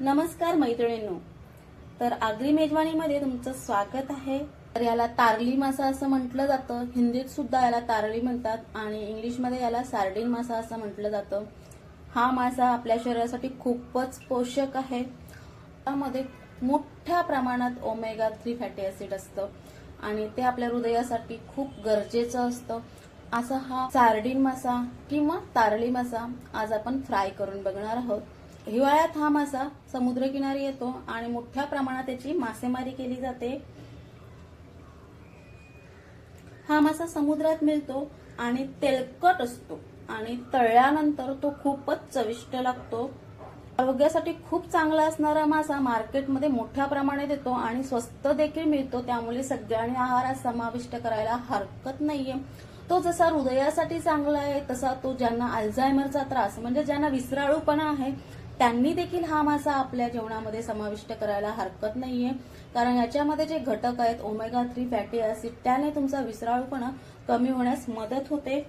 नमस्कार मैत्रिणींनो. तर आगरी मेजवानीमध्ये तुमचं स्वागत आहे. तर याला तारली मासा असं म्हटलं जातं. हिंदीत सुद्धा याला तारली म्हणतात आणि इंग्लिशमध्ये याला सार्डिन मासा असं म्हटलं जातं. हा मासा आपल्या शरीरासाठी खूपच पोषक आहे. त्यामध्ये मोठ्या प्रमाणात ओमेगा थ्री फॅटी ऍसिड असतं आणि ते आपल्या हृदयासाठी खूप गरजेचं असतं. असा हा सार्डिन मासा किंवा तारली मासा आज आपण फ्राय करून बघणार आहोत. हिवाळ्यात हा मासा समुद्रकिनारी येतो आणि मोठ्या प्रमाणात त्याची मासेमारी केली जाते. हा मासा समुद्रात मिळतो आणि तेलकट असतो आणि तळल्यानंतर तो खूपच चविष्ट लागतो. आरोग्यासाठी खूप चांगला असणारा मासा मार्केटमध्ये मोठ्या प्रमाणात येतो आणि स्वस्त देखील मिळतो. त्यामुळे सगळ्यांनी आहारात समाविष्ट करायला हरकत नाहीये. तो जसा हृदयासाठी चांगला आहे तसा तो ज्यांना अल्झायमरचा त्रास म्हणजे ज्यांना विसराळूपणा आहे त्यांनी देखील हा मासा आपल्या जेवणामध्ये समाविष्ट करायला हरकत नाहीये. कारण याच्यामध्ये जे घटक आहेत ओमेगा थ्री फॅटी ऍसिड त्याने तुमचा विसराळूपणा कमी होण्यास मदत होते.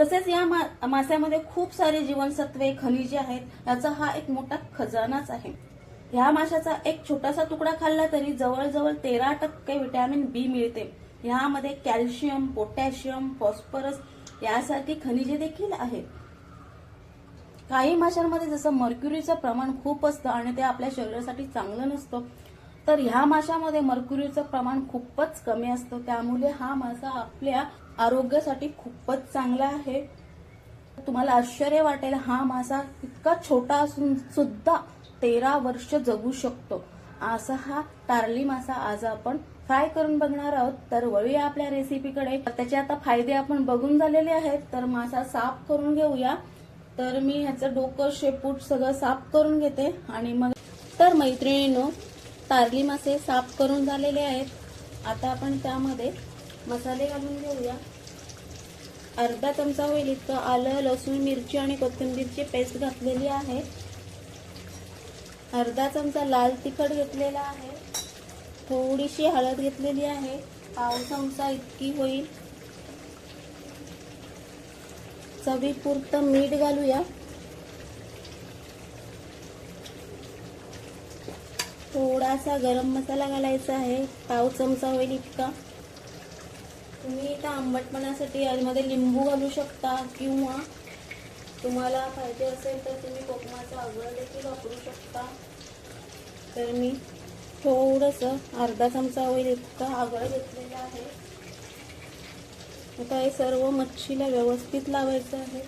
तसेच या मा- मास्यामध्ये खूप सारी जीवनसत्वे खनिजे आहेत. याचा हा एक मोठा खजानाच आहे. ह्या माशाचा एक छोटासा तुकडा खाल्ला तरी जवळजवळ तेरा टक्के विटॅमिन बी मिळते. ह्यामध्ये कॅल्शियम पोटॅशियम फॉस्फरस यासारखी खनिजे देखील आहेत. काही माशांमध्ये जसं मर्क्युरीचं प्रमाण खूप असतं आणि ते आपल्या शरीरासाठी चांगलं नसतं तर ह्या माशामध्ये मर्क्युरीचं प्रमाण खूपच कमी असतं. त्यामुळे हा मासा आपल्या आरोग्यासाठी खूपच चांगला आहे. तुम्हाला आश्चर्य वाटेल हा मासा इतका छोटा असून सुद्धा तेरा वर्ष जगू शकतो. असा हा तारली मासा आज आपण फ्राय करून बघणार आहोत. तर वळूया आपल्या रेसिपीकडे त्याचे आता फायदे आपण बघून झालेले आहेत. तर मासा साफ करून घेऊया. तर मी ह्याचं डोकं शेपूट सगळं साफ करून घेते. आणि मग तर मैत्रिणींनो तारली मासे साफ करून झालेले आहेत. आता आपण त्यामध्ये मसाले घालून घेऊया. अर्धा चमचा होईल इतकं आलं लसूण मिरची आणि कोथिंबीरची पेस्ट घातलेली आहे. अर्धा चमचा लाल तिखट घेतलेला आहे. थोडीशी हळद घेतलेली आहे. पाव चमचा इतकी होईल. चवीपुरतं मीठ घालूया. थोडासा गरम मसाला घालायचा आहे. पाव चमचा होईल इतका. तुम्ही इथं आंबटपणासाठी यामध्ये लिंबू घालू शकता किंवा तुम्हाला पाहिजे असेल तर तुम्ही कोकमाचा आगळ देखील वापरू शकता. तर मी थोडंसं अर्धा चमचा होईल इतका आगळ घेतलेला आहे. आता हे सर्व मच्छीला व्यवस्थित लावायचं आहे.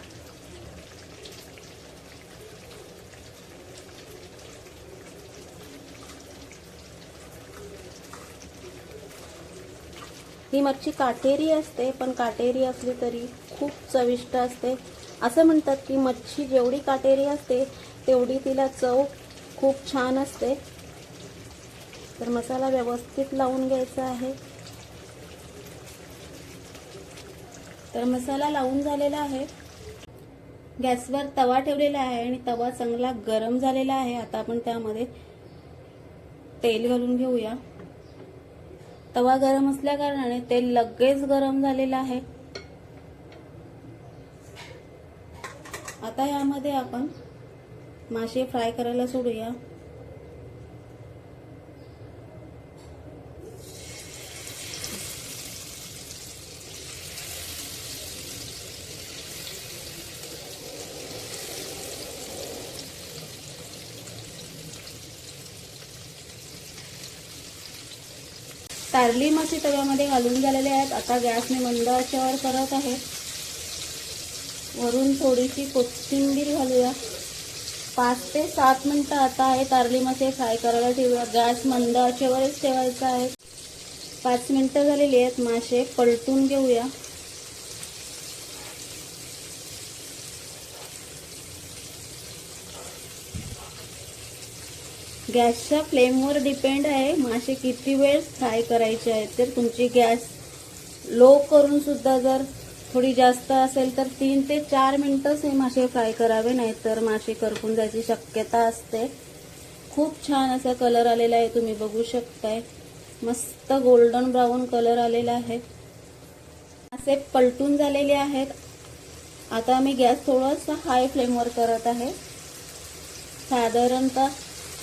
ही मच्छी काटेरी असते पण काटेरी असली तरी खूप चविष्ट असते. असं म्हणतात की मच्छी जेवढी काटेरी असते तेवढी तिला चव खूप छान असते. तर मसाला व्यवस्थित लावून घ्यायचा आहे. तर मसाला लावून झालेला आहे. गॅसवर तवा ठेवलेला आहे आणि तवा चांगला गरम झालेला आहे. आता आपण त्यामध्ये तेल घालून घेऊया. तवा गरम असल्या कारणाने तेल लगेच गरम झालेलं आहे. आता यामध्ये आपण मासे फ्राय करायला सोडूया. कारली मासे तव्यामध्ये घालून झालेले आहेत. आता गॅस मी मंद आचेवर करत आहे. वरून थोडीशी कोथिंबीर घालूया. पाच ते सात मिनटं आता आहे कारली मासे फ्राय करायला ठेवूया. गॅस मंद आचेवरच ठेवायचा आहे. पाच मिनिटं झालेली आहेत. मासे पलटून घेऊया. गॅसच्या फ्लेमवर डिपेंड आहे मासे किती वेळ फ्राय करायचे आहेत. तर तुमची गॅस लो करून सुद्धा जर थोडी जास्त असेल तर तीन ते चार मिनटंच हे मासे फ्राय करावे नाहीतर मासे करपून जायची शक्यता असते. खूप छान असा कलर आलेला आहे तुम्ही बघू शकताय. मस्त गोल्डन ब्राऊन कलर आलेला आहे. असे पलटून झालेले आहेत. आता मी गॅस थोडासा हाय फ्लेमवर करत आहे. साधारणतः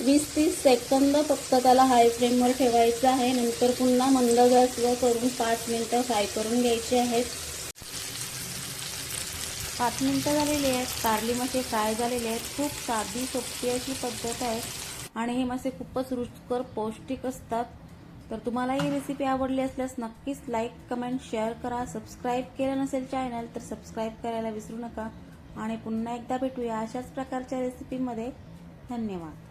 वीस तीस सेकंद फक्त त्याला हाय फ्लेमवर ठेवायचं आहे. नंतर पुन्हा मंद गॅसवर करून पाच मिनटं फ्राय करून घ्यायचे आहेत पाच मिनिटं झालेली आहेत. कारली मासे फ्राय झालेले आहेत. खूप साधी सोपी अशी पद्धत आहे. आणि हे मासे खूपच रुचकर पौष्टिक असतात. तर तुम्हाला ही रेसिपी आवडली असल्यास नक्कीच लाईक कमेंट शेअर करा. सबस्क्राईब केलं नसेल चॅनल तर सबस्क्राईब करायला विसरू नका. आणि पुन्हा एकदा भेटूया अशाच प्रकारच्या रेसिपीमध्ये धन्यवाद.